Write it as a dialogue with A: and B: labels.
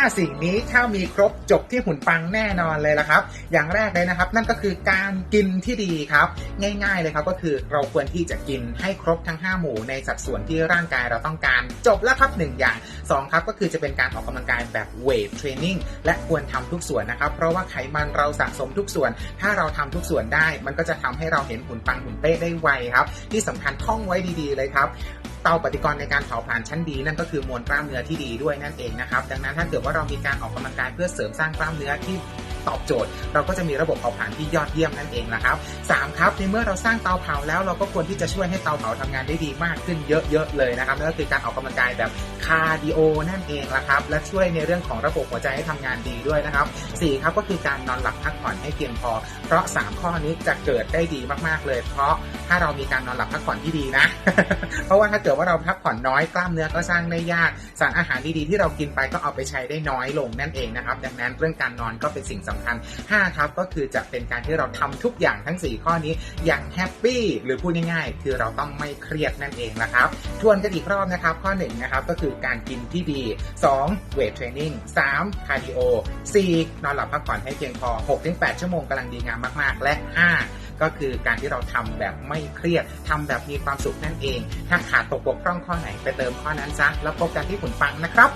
A: 5 สิ่งนี้ถ้ามีครบจบที่หุ่นปังแน่นอนเลยละครับ อย่างแรกเลยนะครับ นั่นก็คือการกินที่ดีครับ ง่าย ๆเลยครับก็คือเราควรที่จะกินให้ครบทั้ง 5 หมู่ในสัดส่วนที่ร่างกายเราต้องการ จบแล้วครับ 1 อย่าง 2 ครับก็คือจะเป็นการออกกำลังกายแบบเวทเทรนนิ่งและควรทำทุกส่วนนะครับ เพราะว่าไขมันเราสะสมทุกส่วน ถ้าเราทำทุกส่วนได้ มันก็จะทำให้เราเห็นหุ่นปังหุ่นเป๊ะได้ไวครับ ที่สำคัญท่องไว้ดีๆเลยครับ เตาปฏิกรณ์ในการเผาผลาญชั้นดี นั่นก็คือมวลกล้ามเนื้อที่ดีด้วยนั่นเองนะครับ ดังนั้นถ้าเกิดว่าเรามีการออกกำลังกายเพื่อเสริมสร้างกล้ามเนื้อที่ ตอบโจทย์ เราก็จะมีระบบเผาผลาญที่ยอดเยี่ยมนั่นเองนะครับสามครับในเมื่อเราสร้างเตาเผาแล้วเราก็ควรที่จะช่วยให้เตาเผาทำงานได้ดีมากขึ้นเยอะๆเลยนะครับนั่นก็คือการออกกำลังกายแบบคาร์ดิโอนั่นเองละครับและช่วยในเรื่องของระบบหัวใจให้ทำงานดีด้วยนะครับสี่ครับก็คือการนอนหลับพักผ่อนให้เพียงพอ เพราะสามข้อนี้จะเกิดได้ดีมากๆเลย เพราะถ้าเรามีการนอนหลับพักผ่อนที่ดีนะ เพราะว่าถ้าเกิดว่าเราพักผ่อนน้อยกล้ามเนื้อก็สร้างได้ยากสารอาหารดีๆที่เรากินไปก็เอาไปใช้ได้น้อยลงนั่นเองนะครับดังนั้นเรื่องการนอนก็เป็นสิ่งสำคัญ 5 ครับก็คือจะเป็นการที่เราทำทุกอย่างทั้ง 4 ข้อนี้อย่างแฮปปี้หรือพูดง่ายๆ คือเราต้องไม่เครียดนั่นเองนะครับ ทวนกันอีกรอบนะครับ ข้อ 1 นะครับก็คือการกินที่ดี 2. เวทเทรนนิ่ง 3. คาร์ดิโอ 4. นอนหลับพักผ่อนให้เพียงพอ 6-8 ชั่วโมงกำลังดีงามมากๆ และ 5ก็คือการที่เราทำแบบไม่เครียดทำแบบมีความสุขนั่นเอง ถ้าขาดตกบกพร่องข้อไหนไปเติมข้อนั้นซะ แล้วพบกันที่ผลปังนะครับ